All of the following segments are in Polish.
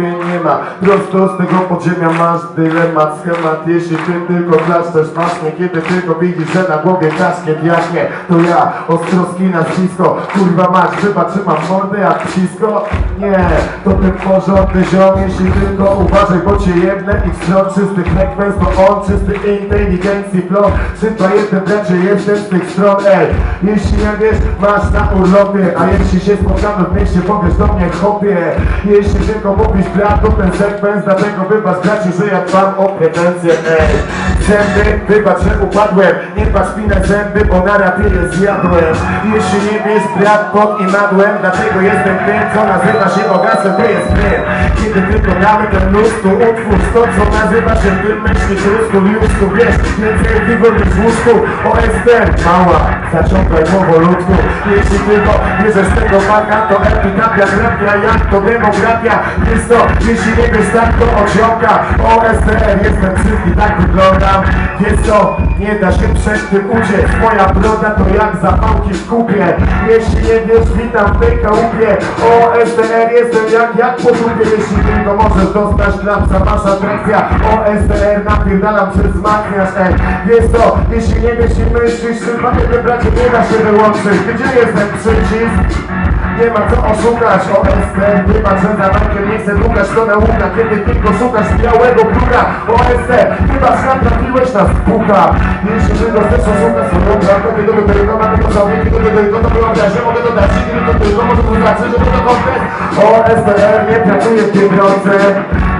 Nie ma. Prosto z tego podziemia masz dylemat, schemat. Jeśli ty tylko klaszczesz masz mnie Kiedy tylko widzisz, że na głowie kaszkiet jaśnie To ja, Ostrowski nazwisko Kurwa mać, chyba trzymam mordę jak psisko. Nie, to ten porządny ziom. Jeśli tylko uważaj, bo cię jedne I wzrok. Czystych frekwenc To on czysty inteligencji flow Sypa jeden bracie, jestem z tych stron? Ej, jeśli nie wiesz, masz na urlopie. A jeśli się spotkamy w mieście, powiesz do mnie chopie Jeśli tylko mówisz brat, to ten sekwenc Dlatego wybacz bracie, że ja dbam o pretensje. Ej, zęby, wybacz, że upadłem. Nie patrz mi na zęby, bo na je zjadłem. Jeśli nie wiesz, brat, pod i madłem Dlatego jestem tym, co nazywa się bogactwem To jest my, kiedy tylko damy ten Tu utwórz to, co nazywa się wymyślić rusku Już tu wiesz, więcej wygór niż łóżku. OSTR, mała, zaciągaj powolutku Jeśli tylko bierzesz tego maka To epitapia, grafia, jak to demografia Jest to, jeśli nie wiesz tak, to ociąga OSTR, jestem brzydki, tak wyglądam Jest to, nie da się przed tym uciec. Moja broda to jak zapałki w kupie. Jeśli nie wiesz, witam w tej chałupie. OSTR, jestem jak, jak po dupie Jeśli tylko możesz dostać klapsa, masz atrakcja. OSTR, napierdalam przez wzmacniasz Ej, jest to, jeśli nie wiesz i myślisz Chyba jeden bracie nie da się wyłączyć. Gdzie jest ten przycisk? Nie ma co oszukać OSTR, wybacz, że za bankiem nie chcę długać To nauka, kiedy tylko szukasz białego pluga OSTR, chyba sam trafiłeś na spuka Jeśli tylko chcesz oszukać swoją prawdę Kiedy do tego ma tylko załogi, kiedy do tego to wyobraź Że mogę dodać, i tylko tylko może to znaczy, że to konkret OSTR nie pracuje w Biedronce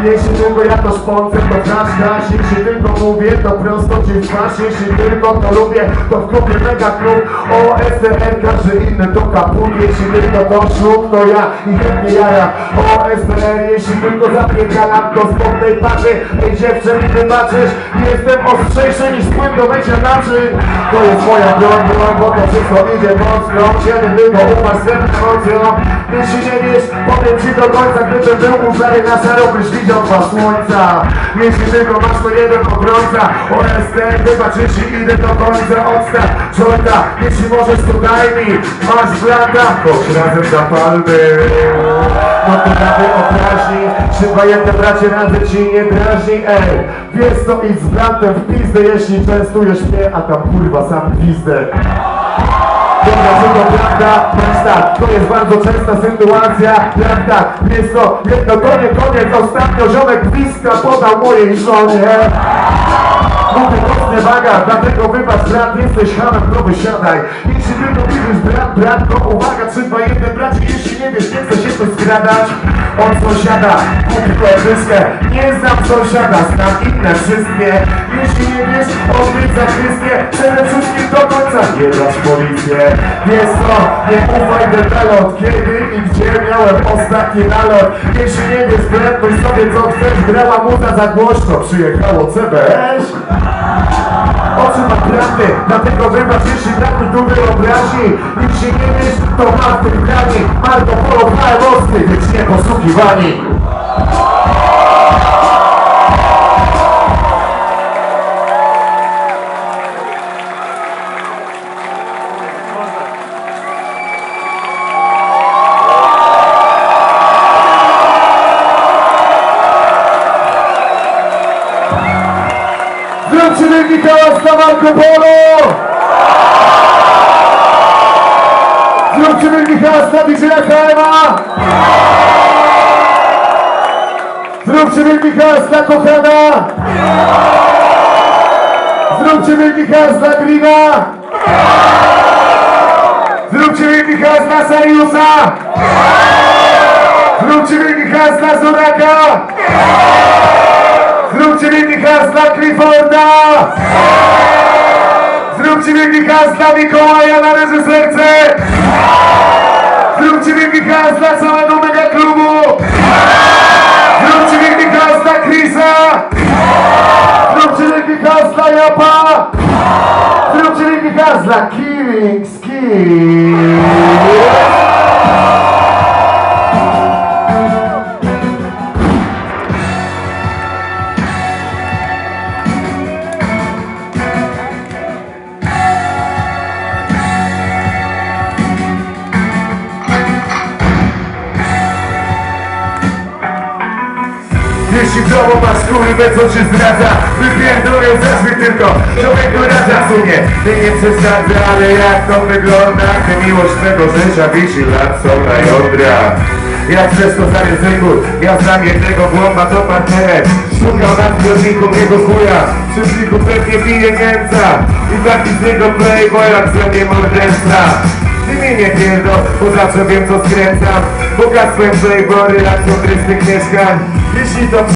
jeśli tylko ja to szponcę, to znasz nasz Jeśli tylko mówię, to prosto ci w Jeśli tylko to lubię, to w klubie mega klub. OSTR, każdy inny to kaput. Jeśli tylko to ślub, to ja i chętnie jaja. OSTR, jeśli tylko zapierdalam to z tej pary Ej dziewczę mi wybaczysz, jestem ostrzejszy niż płyn do mycia naczyń To jest moja broń, broń, bo to wszystko idzie mocno Kiedy tylko umasz z emocją Jeśli nie wiesz, powiem ci do końca Gdybym był u żary na szaro, byś dwa słońca. Tylko masz to jeden obrońca. OSTR, wybacz, jeśli idę do końca. Odstaw jointa, jeśli możesz to daj mi Masz blanda, choć razem zapalmy No to prawie obraźni. Chyba jedne bracie radzę ci nie drażni. Ej, wiesz co idź z bratem w pizdę Jeśli częstujesz mnie, a tam kurwa sam gwizdę Dobra, to prawda? Tak, to jest bardzo częsta sytuacja tak, jest to jedno to nie koniec. Ostatnio ziomek bliska podał mojej żonie. Mówię mocny waga, dlatego wybacz brat, jesteś hamem, to wysiadaj. Jeśli tylko widzisz brat, brat, to uwaga 3, 2, 1, bracie, jeśli nie wiesz, nie chce się to skradać Od sąsiada, kupi koleżyskę Nie znam sąsiada, znam inne wszystkie. Jeśli nie wiesz, odwiedź za wszystkie. Przede brać policję. Jest to, nie ufaj detalot. Kiedy i gdzie miałem ostatni nalot? Jeśli nie wiesz, prędkość sobie co chcesz. Grała muza za głośno, przyjechało. CBS Oczy ma prawdy, dlatego wybacz jeśli brak mi tu wyobraźni Jeśli nie wiesz, to masz tych brani Marco Polo, Mosty, więc nie posługiwani Zróbcie wielki hałas na Marco Polo! Zróbcie wielki hałas na DJ HMA! Zróbcie wielki hałas na Kochana! Zróbcie wielki hałas na Grina! Zróbcie wielki hałas na Sariusa! Zróbcie wielki hałas na Zuraka! Zróbcie wielki hałas dla Clifforda! Dla Mikołaja na reżyserce! Zróbcie wielki hałas dla całego mega klubu! Zróbcie wielki hałas dla Chrisa! Zróbcie wielki hałas dla Japa! Zróbcie wielki hałas dla Killing! Jeśli w domu masz kurwę, co cię zdradza. Wypierdolę zaszły tylko Człowieku radza sunie Ty nie przeszkadza, ale jak to wygląda? Ty miłość twego życia wisi lat są na jądrach jak przez to Ja znam jednego głąba to partnerem. Szukał na zbiorniku jego chuja. Szybniku pewnie pije Niemca I taki z niego playboy jak ze mnie morderca. Ty mnie nie pierdol, bo zawsze wiem co skręcam. Bogactwem playboy, relacją trystych mieszkań Jeśli to